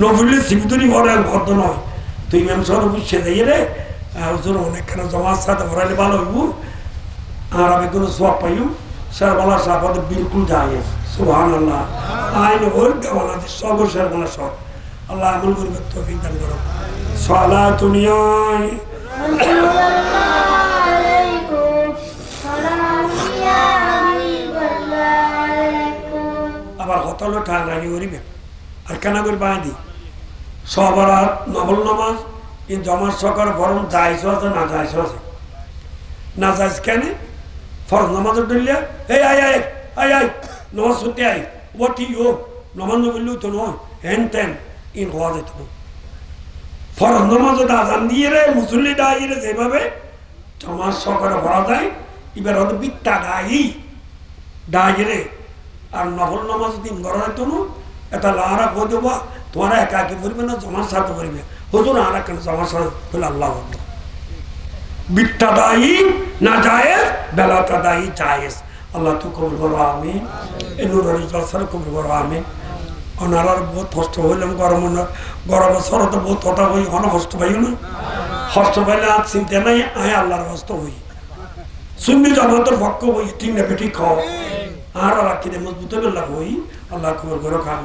নবুল্লে সিবিদুরি ভরে ভদ্র নয়। তুই ম্যাম সর বুঝছে যাই রে হুজুর, অনেকখানে জমার সাথে ভরাইলে ভালো হইব। আর আমি কোনো সব পাইও স্যার বলা বিলকুল যায় সুবহান আল্লাহ আইন ওর দেওয়ানা সব বলা সব আল্লাহ আমল করবে তৌফিক দান করো সালা আবার হতল টানানি করিবে আর কেন করে বাঁধি সবরাত নবল নামাজ এই জমার সকার ফরম যাইছ আছে না যাইছ আছে? না যাইছ কেন? ফরজ নামাজের ডলিয়া এই, আয় আয় আয় আয়, নমাজ সত্যি আয় ও ঠিক ও নমাজ নবললেও তো নয়, হেন তেন ইন হওয়া যেত না। ফরজ নামাজও আজান দিয়ে রে, মুসল্লি ডাই রে, যেভাবে জমার সকারে ভরা যায় এবার হয়তো বিত্তা ডাই ডাই রে। আর নফল নামাজ দিন করা যেত না এটা লাহারা কই দেবো তোমার একাকি করবে না, জমার সাথে করবে। হুজুর, আর কেন জমার সাথে বলে আল্লাহ। বিট্টা দায়ী না জায়েজ বেলাটা দায়ী জায়েজ। আল্লাহ তো কবুল করো আমি এই নুরারি জলসার কবুল করো আমি ওনারার বহুত কষ্ট হইলাম গরম গরম শরতে বহুত কথা হই অন কষ্ট পাইও না। কষ্ট পাইলে আর চিন্তা নাই, আয় আল্লাহর কষ্ট হই। সুন্নি জামাতের পক্ষ হই, ঠিক না বেটি খাও আর আল্লাহ কিনে মজবুত হবে আল্লাহ কবর করো খাব